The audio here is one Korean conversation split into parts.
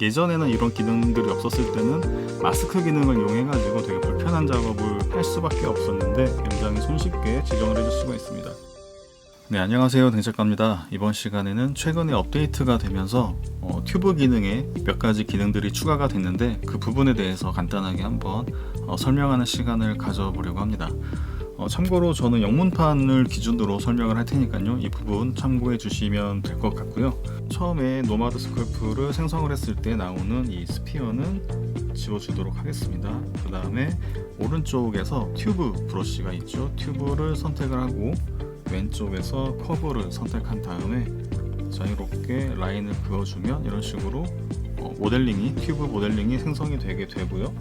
예전에는 이런 기능들이 없었을 때는 마스크 기능을 이용해가지고 되게 불편한 작업을 할 수밖에 없었는데 굉장히 손쉽게 지정을 해줄 수가 있습니다. 네, 안녕하세요. 등작가입니다. 이번 시간에는 최근에 업데이트가 되면서 어, 튜브 기능에 몇 가지 기능들이 추가가 됐는데 그 부분에 대해서 간단하게 한번 어, 설명하는 시간을 가져보려고 합니다. 어, 참고로 저는 영문판을 기준으로 설명을 할 테니까요. 이 부분 참고해 주시면 될 것 같고요. 처음에 노마드 스컬프를 생성을 했을 때 나오는 이 스피어는 지워주도록 하겠습니다. 그 다음에 오른쪽에서 튜브 브러쉬가 있죠. 튜브를 선택을 하고 왼쪽에서 커브를 선택한 다음에 자유롭게 라인을 그어주면 이런 식으로 어, 모델링이 튜브 모델링이 생성이 되게 되고요.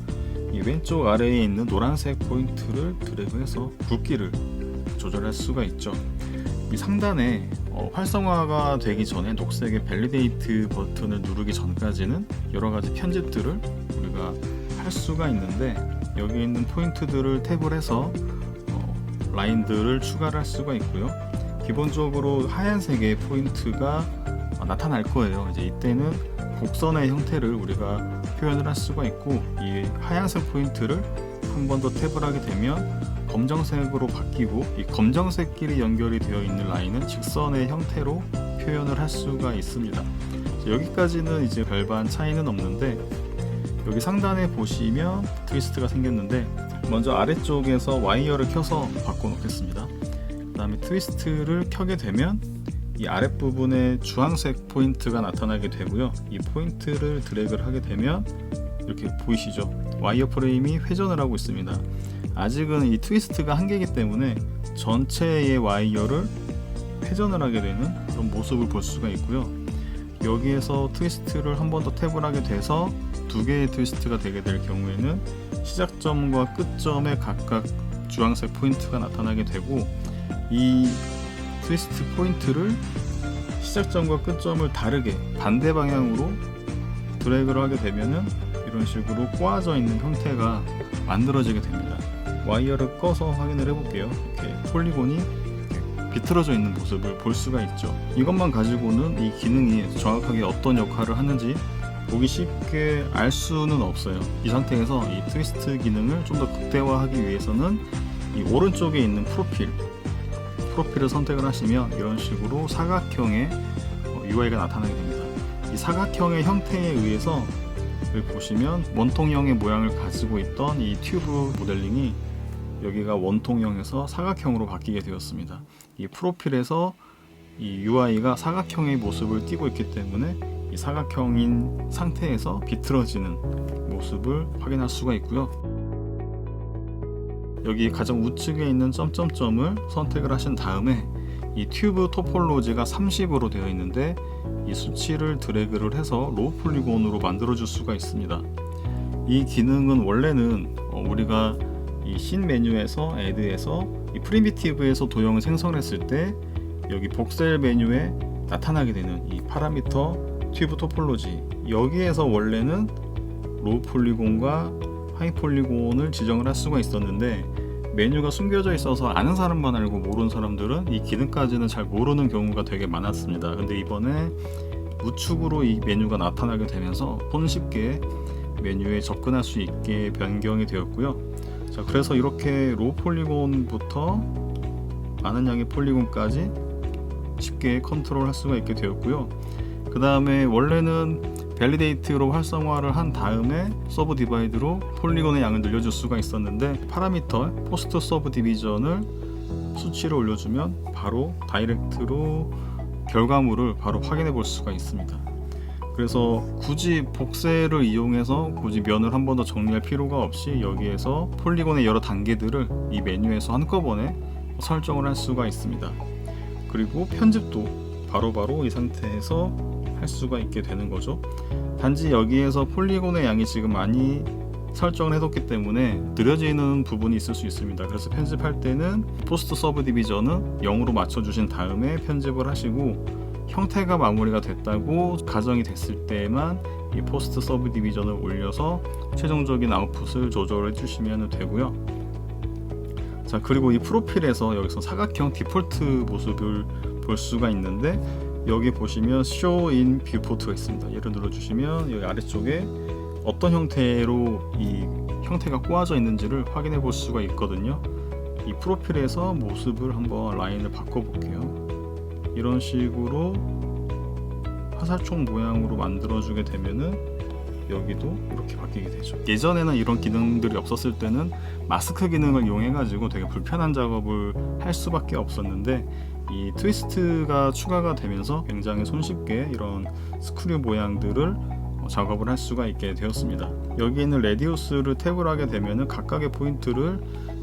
이 왼쪽 아래에 있는 노란색 포인트를 드래그해서 굵기를 조절할 수가 있죠. 이 상단에 어, 활성화가 되기 전에 녹색의 밸리데이트 버튼을 누르기 전까지는 여러 가지 편집들을 우리가 할 수가 있는데 여기 있는 포인트들을 탭을 해서 어, 라인들을 추가를 할 수가 있고요. 기본적으로 하얀색의 포인트가 어, 나타날 거예요. 이제 이때는 곡선의 형태를 우리가 표현을 할 수가 있고 이 하얀색 포인트를 한 번 더 탭을 하게 되면 검정색으로 바뀌고 이 검정색끼리 연결이 되어 있는 라인은 직선의 형태로 표현을 할 수가 있습니다. 여기까지는 이제 별반 차이는 없는데 여기 상단에 보시면 트위스트가 생겼는데 먼저 아래쪽에서 와이어를 켜서 바꿔 놓겠습니다. 그 다음에 트위스트를 켜게 되면 이 아랫부분에 주황색 포인트가 나타나게 되고요. 이 포인트를 드래그를 하게 되면 이렇게 보이시죠? 와이어 프레임이 회전을 하고 있습니다. 아직은 이 트위스트가 한계이기 때문에 전체의 와이어를 회전을 하게 되는 그런 모습을 볼 수가 있고요. 여기에서 트위스트를 한 번 더 탭을 하게 돼서 두 개의 트위스트가 되게 될 경우에는 시작점과 끝점에 각각 주황색 포인트가 나타나게 되고 이 트위스트 포인트를 시작점과 끝점을 다르게 반대 방향으로 드래그를 하게 되면은 이런 식으로 꼬아져 있는 형태가 만들어지게 됩니다. 와이어를 꺼서 확인을 해볼게요. 이렇게 폴리곤이 비틀어져 있는 모습을 볼 수가 있죠. 이것만 가지고는 이 기능이 정확하게 어떤 역할을 하는지 보기 쉽게 알 수는 없어요. 이 상태에서 이 트위스트 기능을 좀 더 극대화하기 위해서는 이 오른쪽에 있는 프로필 프로필을 선택을 하시면 이런 식으로 사각형의 UI가 나타나게 됩니다. 이 사각형의 형태에 의해서 보시면 원통형의 모양을 가지고 있던 이 튜브 모델링이 여기가 원통형에서 사각형으로 바뀌게 되었습니다. 이 프로필에서 이 UI가 사각형의 모습을 띠고 있기 때문에 이 사각형인 상태에서 비틀어지는 모습을 확인할 수가 있고요. 여기 가장 우측에 있는 점점점을 선택을 하신 다음에 이 튜브 토폴로지가 30으로 되어 있는데 이 수치를 드래그를 해서 로우 폴리곤으로 만들어 줄 수가 있습니다. 이 기능은 원래는 어, 우리가 이신 메뉴에서 애드에서 이 프리미티브에서 도형을 생성했을 때 여기 복셀 메뉴에 나타나게 되는 이 파라미터 튜브 토폴로지 여기에서 원래는 로우 폴리곤과 하이 폴리곤을 지정을 할 수가 있었는데 메뉴가 숨겨져 있어서 아는 사람만 알고 모르는 사람들은 이 기능까지는 잘 모르는 경우가 되게 많았습니다. 근데 이번에 우측으로 이 메뉴가 나타나게 되면서 손쉽게 메뉴에 접근할 수 있게 변경이 되었고요. 자, 그래서 이렇게 로우 폴리곤부터 많은 양의 폴리곤까지 쉽게 컨트롤 할 수가 있게 되었고요. 그 다음에 원래는 밸리데이트로 활성화를 한 다음에 서브 디바이드로 폴리곤의 양을 늘려줄 수가 있었는데 파라미터 포스트 서브 디비전을 수치를 올려주면 바로 다이렉트로 결과물을 바로 확인해 볼 수가 있습니다. 그래서 굳이 복세를 이용해서 굳이 면을 한 번 더 정리할 필요가 없이 여기에서 폴리곤의 여러 단계들을 이 메뉴에서 한꺼번에 설정을 할 수가 있습니다. 그리고 편집도 바로바로 이 상태에서 할 수가 있게 되는 거죠. 단지 여기에서 폴리곤의 양이 지금 많이 설정을 해뒀기 때문에 느려지는 부분이 있을 수 있습니다. 그래서 편집할 때는 포스트 서브 디비전은 0으로 맞춰주신 다음에 편집을 하시고 형태가 마무리가 됐다고 가정이 됐을 때만 이 포스트 서브 디비전을 올려서 최종적인 아웃풋을 조절해 주시면 되고요. 자 그리고 이 프로필에서 여기서 사각형 디폴트 모습을 볼 수가 있는데 여기 보시면 in Viewport가 있습니다. 얘를 눌러주시면 여기 아래쪽에 어떤 형태로 이 형태가 꼬아져 있는지를 확인해 볼 수가 있거든요. 이 프로필에서 모습을 한번 라인을 바꿔볼게요. 이런 식으로 화살촉 모양으로 만들어주게 되면은 여기도 이렇게 바뀌게 되죠. 예전에는 이런 기능들이 없었을 때는 마스크 기능을 이용해가지고 되게 불편한 작업을 할 수밖에 없었는데 이 트위스트가 추가가 되면서 굉장히 손쉽게 이런 스크류 모양들을 어, 작업을 할 수가 있게 되었습니다. 여기 있는 레디우스를 탭을 하게 되면은 각각의 포인트를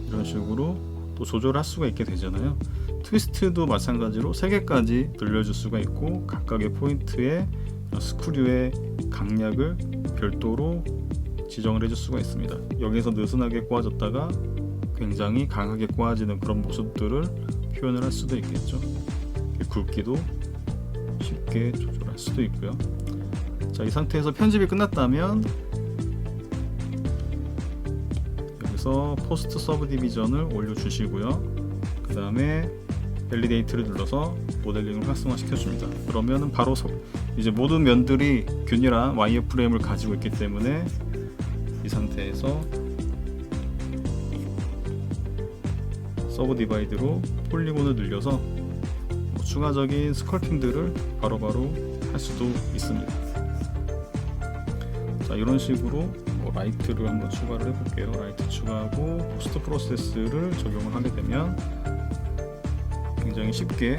이런 식으로 또 조절할 수가 있게 되잖아요. 트위스트도 마찬가지로 3개까지 늘려줄 수가 있고 각각의 포인트에 스크류의 강약을 별도로 지정을 해줄 수가 있습니다. 여기서 느슨하게 꼬아졌다가 굉장히 강하게 꼬아지는 그런 모습들을 표현을 할 수도 있겠죠. 굵기도 쉽게 조절할 수도 있고요. 자, 이 상태에서 편집이 끝났다면 여기서 포스트 서브 디비전을 올려주시고요. 그 다음에 밸리데이트를 눌러서 모델링을 활성화시켜 줍니다. 그러면은 바로 서- 이제 모든 면들이 균일한 와이어 프레임을 가지고 있기 때문에 이 상태에서 서브 디바이드로 폴리곤을 늘려서 뭐 추가적인 스컬핑들을 바로바로 할 수도 있습니다. 자 이런 식으로 뭐 라이트를 한번 추가를 해볼게요. 라이트 추가하고 포스트 프로세스를 적용을 하게 되면 굉장히 쉽게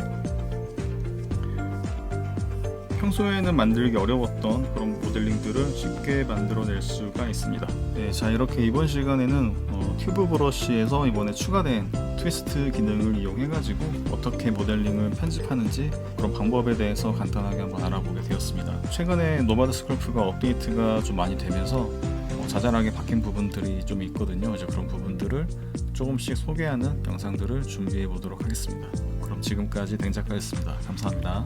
평소에는 만들기 어려웠던 그런 모델링들을 쉽게 만들어낼 수가 있습니다. 네, 자 이렇게 이번 시간에는 어, 튜브 브러쉬에서 이번에 추가된 트위스트 기능을 이용해가지고 어떻게 모델링을 편집하는지 그런 방법에 대해서 간단하게 한번 알아보게 되었습니다. 최근에 노마드 스컬프가 업데이트가 좀 많이 되면서 어, 자잘하게 바뀐 부분들이 좀 있거든요. 이제 그런 부분들을 조금씩 소개하는 영상들을 준비해 보도록 하겠습니다. 그럼 지금까지 댕작가였습니다. 감사합니다.